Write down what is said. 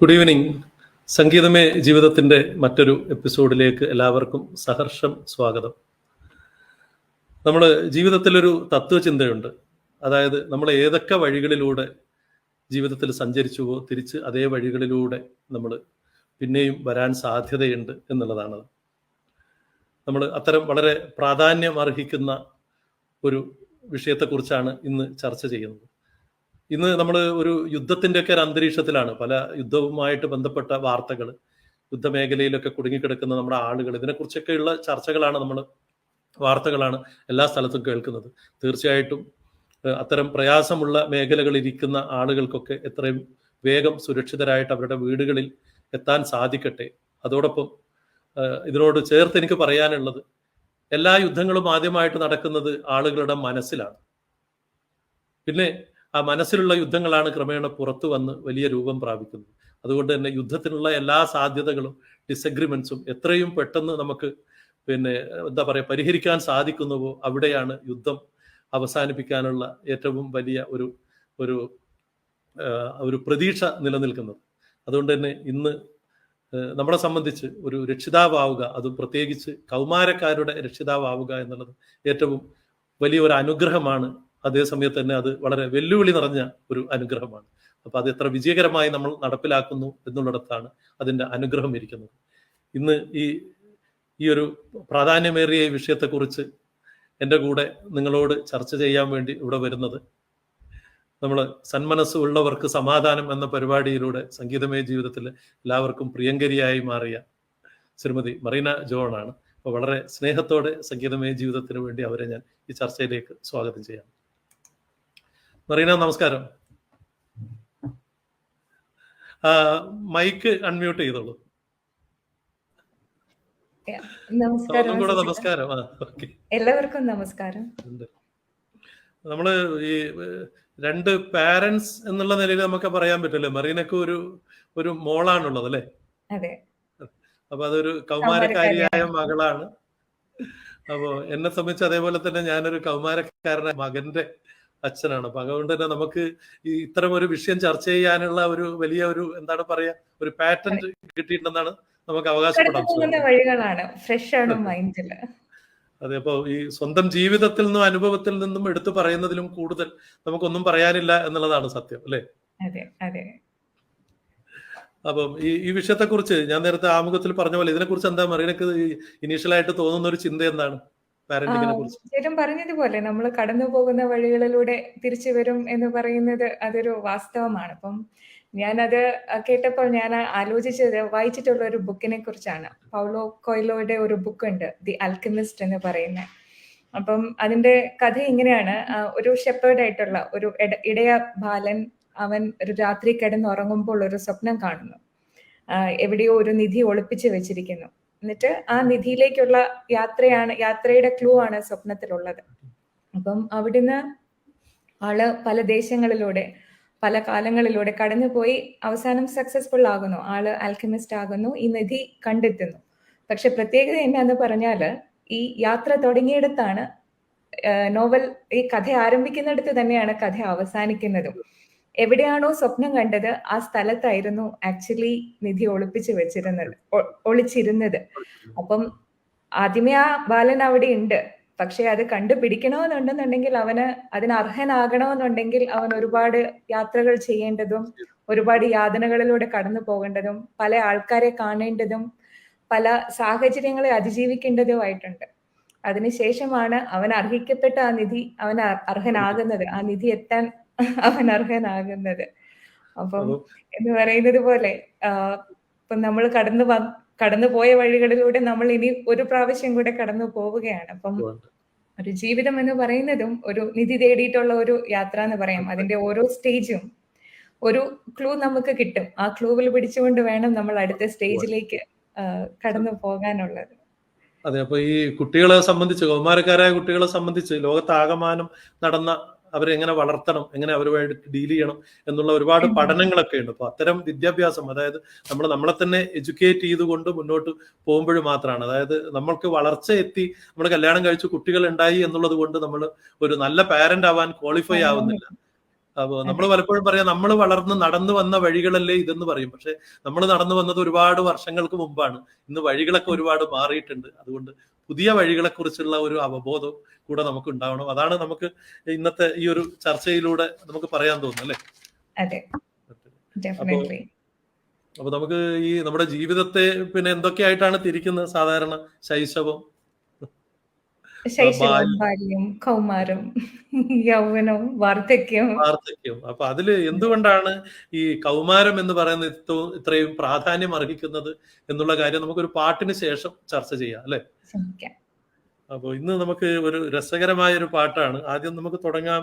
Good evening സംഗീതമേ ജീവിതത്തിന്റെ മറ്റൊരു എപ്പിസോഡിലേക്ക് എല്ലാവർക്കും സഹർഷം സ്വാഗതം. നമ്മൾ ജീവിതത്തിലൊരു തത്വചിന്തയുണ്ട് അതായത് നമ്മൾ ഏതൊക്കെ വഴികളിലൂടെ ജീവിതത്തിൽ സഞ്ചരിച്ചുവോ തിരിച്ച് അതേ വഴികളിലൂടെ നമ്മൾ പിന്നെയും വരാൻ സാധ്യതയുണ്ട് എന്നുള്ളതാണ് നമ്മൾ അത്തരം വളരെ പ്രാധാന്യം അർഹിക്കുന്ന ഒരു വിഷയത്തെക്കുറിച്ചാണ് ഇന്ന് ചർച്ച ചെയ്യുന്നത്. ഇന്ന് നമ്മൾ ഒരു യുദ്ധത്തിന്റെ ഒക്കെ ഒരു അന്തരീക്ഷത്തിലാണ് പല യുദ്ധവുമായിട്ട് ബന്ധപ്പെട്ട വാർത്തകൾ യുദ്ധമേഖലയിലൊക്കെ കുടുങ്ങിക്കിടക്കുന്ന നമ്മുടെ ആളുകൾ ഇതിനെക്കുറിച്ചൊക്കെയുള്ള ചർച്ചകളാണ് നമ്മൾ വാർത്തകളാണ് എല്ലാ സ്ഥലത്തും കേൾക്കുന്നത്. തീർച്ചയായിട്ടും അത്തരം പ്രയാസമുള്ള മേഖലകളിൽ ഇരിക്കുന്ന ആളുകൾക്കൊക്കെ എത്രയും വേഗം സുരക്ഷിതരായിട്ട് അവരുടെ വീടുകളിൽ എത്താൻ സാധിക്കട്ടെ. അതോടൊപ്പം ഇതിനോട് ചേർത്ത് എനിക്ക് പറയാനുള്ളത് എല്ലാ യുദ്ധങ്ങളും ആദ്യമായിട്ട് നടക്കുന്നത് ആളുകളുടെ മനസ്സിലാണ്. പിന്നെ ആ മനസ്സിലുള്ള യുദ്ധങ്ങളാണ് ക്രമേണ പുറത്തു വന്ന് വലിയ രൂപം പ്രാപിക്കുന്നത്. അതുകൊണ്ട് തന്നെ യുദ്ധത്തിനുള്ള എല്ലാ സാധ്യതകളും ഡിസഗ്രിമെന്റ്സും എത്രയും പെട്ടെന്ന് നമുക്ക് പിന്നെ എന്താ പറയുക പരിഹരിക്കാൻ സാധിക്കുന്നുവോ അവിടെയാണ് യുദ്ധം അവസാനിപ്പിക്കാനുള്ള ഏറ്റവും വലിയ ഒരു ഒരു ഒരു പ്രതീക്ഷ നിലനിൽക്കുന്നത്. അതുകൊണ്ട് തന്നെ ഇന്ന് നമ്മളെ സംബന്ധിച്ച് ഒരു രക്ഷിതാവാവുക അതും പ്രത്യേകിച്ച് കൗമാരക്കാരുടെ രക്ഷിതാവാവുക എന്നുള്ളത് ഏറ്റവും വലിയൊരു അനുഗ്രഹമാണ് അതേസമയത്ത് തന്നെ അത് വളരെ വെല്ലുവിളി നിറഞ്ഞ ഒരു അനുഗ്രഹമാണ്. അപ്പൊ അത് എത്ര വിജയകരമായി നമ്മൾ നടപ്പിലാക്കുന്നു എന്നുള്ളിടത്താണ് അതിന്റെ അനുഗ്രഹം ഇരിക്കുന്നത്. ഇന്ന് ഈ ഈ ഒരു പ്രാധാന്യമേറിയ വിഷയത്തെക്കുറിച്ച് എന്റെ കൂടെ നിങ്ങളോട് ചർച്ച ചെയ്യാൻ വേണ്ടി ഇവിടെ വരുന്നത് നമ്മൾ സന്മനസ് ഉള്ളവർക്ക് സമാധാനം എന്ന പരിപാടിയിലൂടെ സംഗീതമയ ജീവിതത്തിൽ എല്ലാവർക്കും പ്രിയങ്കരിയായി മാറിയ ശ്രീമതി മറീന ജോൺ ആണ്. അപ്പോൾ വളരെ സ്നേഹത്തോടെ സംഗീതമയ ജീവിതത്തിന് വേണ്ടി അവരെ ഞാൻ ഈ ചർച്ചയിലേക്ക് സ്വാഗതം ചെയ്യാം. മറീന നമസ്കാരം. മൈക്ക് അൺമ്യൂട്ട് ചെയ്തോളൂ. നമസ്കാരം എല്ലാവർക്കും നമസ്കാരം. നമ്മൾ ഈ രണ്ട് പാരന്റ്സ് എന്നുള്ള നിലയിൽ നമുക്ക് പറയാൻ പറ്റില്ല? മറീനക്ക് ഒരു ഒരു മോളാണുള്ളത് അല്ലേ? അപ്പൊ അതൊരു കൗമാരക്കാരിയായ മകളാണ്. അപ്പോ എന്നെ സംബന്ധിച്ച് അതേപോലെ തന്നെ ഞാനൊരു കൗമാരക്കാരനായ മകന്റെ അച്ഛനാണ്. അപ്പൊ അതുകൊണ്ട് തന്നെ നമുക്ക് ഈ ഇത്തരം ഒരു വിഷയം ചർച്ച ചെയ്യാനുള്ള ഒരു വലിയ ഒരു എന്താണ് പറയാ ഒരു പാറ്റന്റ് കിട്ടിയിട്ടുണ്ടെന്നാണ് നമുക്ക് അവകാശപ്പെടാം വഴികളാണ്. ഫ്രഷ് ആണ് മൈൻഡിൽ അതെ അപ്പോ ഈ സ്വന്തം ജീവിതത്തിൽ നിന്നും അനുഭവത്തിൽ നിന്നും എടുത്തു പറയുന്നതിലും കൂടുതൽ നമുക്കൊന്നും പറയാനില്ല എന്നുള്ളതാണ് സത്യം അല്ലെ? അപ്പം ഈ ഈ വിഷയത്തെക്കുറിച്ച് ഞാൻ നേരത്തെ ആമുഖത്തിൽ പറഞ്ഞ പോലെ ഇതിനെക്കുറിച്ച് എന്താ മറീനക്ക് ഇനീഷ്യലായിട്ട് തോന്നുന്ന ഒരു ചിന്ത എന്താണ്? ചേട്ടൻ പറഞ്ഞതുപോലെ നമ്മൾ കടന്നു പോകുന്ന വഴികളിലൂടെ തിരിച്ചു വരും എന്ന് പറയുന്നത് അതൊരു വാസ്തവമാണ്. അപ്പം ഞാനത് കേട്ടപ്പോൾ ഞാൻ ആലോചിച്ചത് വായിച്ചിട്ടുള്ള ഒരു ബുക്കിനെ കുറിച്ചാണ്. പൗലോ കൊയ്ലോയുടെ ഒരു ബുക്ക് ഉണ്ട് ദി അൽക്കമിസ്റ്റ് എന്ന് പറയുന്ന. അപ്പം അതിന്റെ കഥ ഇങ്ങനെയാണ്. ഒരു ഷെപ്പേർഡ് ആയിട്ടുള്ള ഒരു ഇട- ഇടയ ബാലൻ അവൻ ഒരു രാത്രി കിടന്നുറങ്ങുമ്പോൾ ഒരു സ്വപ്നം കാണുന്നു. എവിടെയോ ഒരു നിധി ഒളിപ്പിച്ച് വെച്ചിരിക്കുന്നു. എന്നിട്ട് ആ നിധിയിലേക്കുള്ള യാത്രയാണ് യാത്രയുടെ ക്ലൂ ആണ് സ്വപ്നത്തിലുള്ളത്. അപ്പം അവിടുന്ന് ആൾ പല ദേശങ്ങളിലൂടെ പല കാലങ്ങളിലൂടെ കടന്നുപോയി അവസാനം സക്സസ്ഫുൾ ആകുന്നു. ആൾ ആൽക്കമിസ്റ്റ് ആകുന്നു ഈ നിധി കണ്ടെത്തുന്നു. പക്ഷെ പ്രത്യേകത എന്നാന്ന് പറഞ്ഞാൽ ഈ യാത്ര തുടങ്ങിയിടത്താണ് നോവൽ ഈ കഥ ആരംഭിക്കുന്നിടത്ത് തന്നെയാണ് കഥ അവസാനിക്കുന്നതും. എവിടെയാണോ സ്വപ്നം കണ്ടത് ആ സ്ഥലത്തായിരുന്നു ആക്ച്വലി നിധി ഒളിപ്പിച്ച് വെച്ചിരുന്നത് ഒളിച്ചിരുന്നത്. അപ്പം ആദ്യമേ ആ ബാലൻ അവിടെ ഉണ്ട്. പക്ഷെ അത് കണ്ടുപിടിക്കണമെന്നുണ്ടെന്നുണ്ടെങ്കിൽ അവന് അതിന് അർഹനാകണമെന്നുണ്ടെങ്കിൽ അവൻ ഒരുപാട് യാത്രകൾ ചെയ്യേണ്ടതും ഒരുപാട് യാതനകളിലൂടെ കടന്നു പോകേണ്ടതും പല ആൾക്കാരെ കാണേണ്ടതും പല സാഹചര്യങ്ങളെ അതിജീവിക്കേണ്ടതുമായിട്ടുണ്ട്. അതിനുശേഷമാണ് അവൻ അർഹിക്കപ്പെട്ട ആ നിധി അവൻ അർഹനാകുന്നത്. ആ നിധി എത്താൻ അവൻ അർഹനാകുന്നത്. അപ്പം എന്ന് പറയുന്നത് പോലെ ഇപ്പൊ നമ്മൾ കടന്നു കടന്നു പോയ വഴികളിലൂടെ നമ്മൾ ഇനി ഒരു പ്രാവശ്യം കൂടെ കടന്നു പോവുകയാണ്. അപ്പം ഒരു ജീവിതം എന്ന് പറയുന്നതും ഒരു നിധി തേടിയിട്ടുള്ള ഒരു യാത്ര എന്ന് പറയാം. അതിന്റെ ഓരോ സ്റ്റേജും ഒരു ക്ലൂ നമുക്ക് കിട്ടും. ആ ക്ലൂവിൽ പിടിച്ചുകൊണ്ട് വേണം നമ്മൾ അടുത്ത സ്റ്റേജിലേക്ക് കടന്നു പോകാനുള്ളത്. അതെ അപ്പൊ ഈ കുട്ടികളെ സംബന്ധിച്ച് കൗമാരക്കാരായ കുട്ടികളെ സംബന്ധിച്ച് ലോകത്താകമാനം നടന്ന അവരെ എങ്ങനെ വളർത്തണം എങ്ങനെ അവരുമായിട്ട് ഡീൽ ചെയ്യണം എന്നുള്ള ഒരുപാട് പഠനങ്ങളൊക്കെ ഉണ്ട്. അപ്പൊ അത്തരം വിദ്യാഭ്യാസം അതായത് നമ്മൾ നമ്മളെ തന്നെ എഡ്യൂക്കേറ്റ് ചെയ്തുകൊണ്ട് മുന്നോട്ട് പോകുമ്പോൾ മാത്രമാണ്. അതായത് നമ്മൾക്ക് വളർച്ച എത്തി നമ്മൾ കല്യാണം കഴിച്ച് കുട്ടികൾ ഉണ്ടായി എന്നുള്ളത് കൊണ്ട് നമ്മൾ ഒരു നല്ല പാരന്റ് ആവാൻ ക്വാളിഫൈ ആവുന്നില്ല. അപ്പോൾ നമ്മൾ പലപ്പോഴും പറയാം നമ്മൾ വളർന്ന് നടന്നു വന്ന വഴികളല്ലേ ഇതെന്ന് പറയും. പക്ഷെ നമ്മൾ നടന്നു വന്നത് ഒരുപാട് വർഷങ്ങൾക്ക് മുമ്പാണ്. ഇന്ന് വഴികളൊക്കെ ഒരുപാട് മാറിയിട്ടുണ്ട്. അതുകൊണ്ട് പുതിയ വഴികളെ കുറിച്ചുള്ള ഒരു അവബോധം കൂടെ നമുക്ക് ഉണ്ടാവണം അതാണ് നമുക്ക് ഇന്നത്തെ ഈ ഒരു ചർച്ചയിലൂടെ നമുക്ക് പറയാൻ തോന്നുന്നു അല്ലേ? അപ്പൊ നമുക്ക് ഈ നമ്മുടെ ജീവിതത്തെ പിന്നെ എന്തൊക്കെയായിട്ടാണ് തിരിക്കുന്നത്? സാധാരണ ശൈശവം ശൈശവം ബാല്യം. കൗമാരം യൗവനം വാർദ്ധക്യം വാർദ്ധക്യം അപ്പൊ അതിൽ എന്തുകൊണ്ടാണ് ഈ കൗമാരം എന്ന് പറയുന്ന ഇത്ര- ഇത്രയും പ്രാധാന്യം അർഹിക്കുന്നത് എന്നുള്ള കാര്യം നമുക്കൊരു പാട്ടിന് ശേഷം ചർച്ച ചെയ്യാം അല്ലെ? അപ്പൊ അപ്പോൾ ഇന്ന് നമുക്ക് ഒരു രസകരമായ ഒരു പാട്ടാണ്. ആദ്യം നമുക്ക് തുടങ്ങാം.